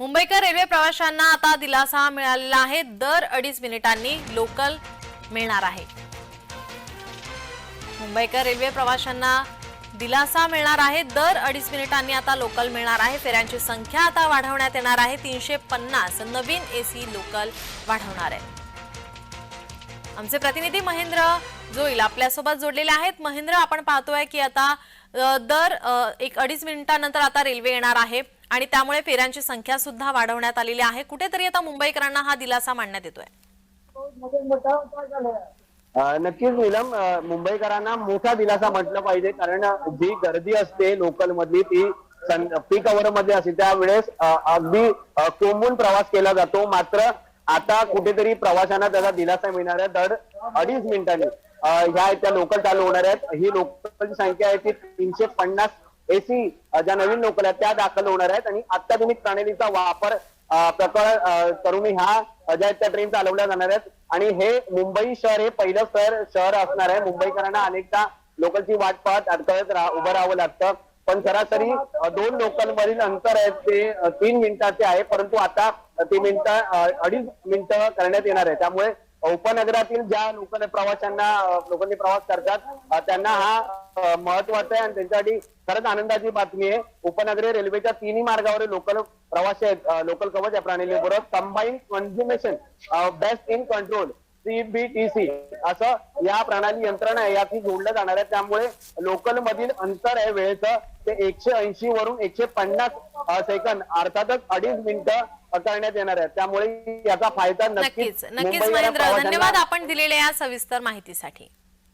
मुंबईकर railway प्रवाशांना आता दिलासा मिळालेला आहे. दर अडीच मिनिटांनी लोकल मिळणार आहे. मुंबईकर रेल्वे प्रवाशांना दिलासा मिळणार आहे. दर अडीच मिनिटांनी आता लोकल मिळणार आहे. फेऱ्यांची संख्या आता वाढवण्यात येणार आहे. तीनशे पन्नास नवीन एसी लोकल वाढवणार आहे. आमचे प्रतिनिधी महेंद्र जोईल आपल्यासोबत जोडलेले आहेत. महेंद्र आपण पाहतोय की आता दर एक अडीच मिनिटानंतर आता रेल्वे येणार आहे आणि त्यामुळे फेऱ्यांची संख्या सुद्धा वाढवण्यात आलेली आहे. कुठेतरी आता मुंबईकरांना हा दिलासा मांडण्यात येतोय. नक्कीच नीलम मुंबईकरांना मोठा दिलासा म्हटलं पाहिजे कारण जी गर्दी असते लोकल मधली ती पीक अवर मध्ये असते. त्यावेळेस अगदी कोंबून प्रवास केला जातो. मात्र आता कुठेतरी प्रवाशांना त्याचा दिलासा मिळणार आहे दर अडीच मिनिटांनी. ह्या त्या लोकल चालू होणार आहेत. ही लोकलची संख्या आहे ती तीनशे पन्नास एसी ज्या नवीन लोकल आहेत त्या दाखल होणार आहेत. आणि अत्याधुनिक प्रणालीचा वापर प्रकार करून ह्या ज्या त्या ट्रेन चालवल्या जाणार आहेत. आणि हे मुंबई शहर हे पहिलं शहर शहर असणार आहे. मुंबईकरांना अनेकदा लोकलची वाट पाहत अडथळत उभं राहावं लागतं. पण सरासरी तरी दोन लोकल अंतर आहे ते तीन मिनिटाचे आहे परंतु आता तीन मिनिटं अडीच मिनिटं करण्यात येणार आहे त्यामुळे उपनगरातील ज्या लोकल प्रवाशांना लोकांनी प्रवास करतात त्यांना हा महत्त्वाचा आहे आणि त्यांच्यासाठी खरंच आनंदाची बातमी आहे. उपनगरीय रेल्वेच्या तिन्ही मार्गावरील लोकल प्रवासी आहेत. लोकल कवच या प्रणालीबरोबर combine consumption best in control CBTC असं या प्रणाली यंत्रणा आहे याची जोडलं जाणार आहे. त्यामुळे लोकल मधील अंतर आहे वेळेचं. ते एकशे ऐंशी वरून एकशे पन्नास सेकंद अर्थातच अडीच मिनिटं करण्यात येणार आहे. त्यामुळे याचा फायदा नक्कीच नक्कीच. महेंद्र धन्यवाद आपण दिलेल्या या सविस्तर माहितीसाठी.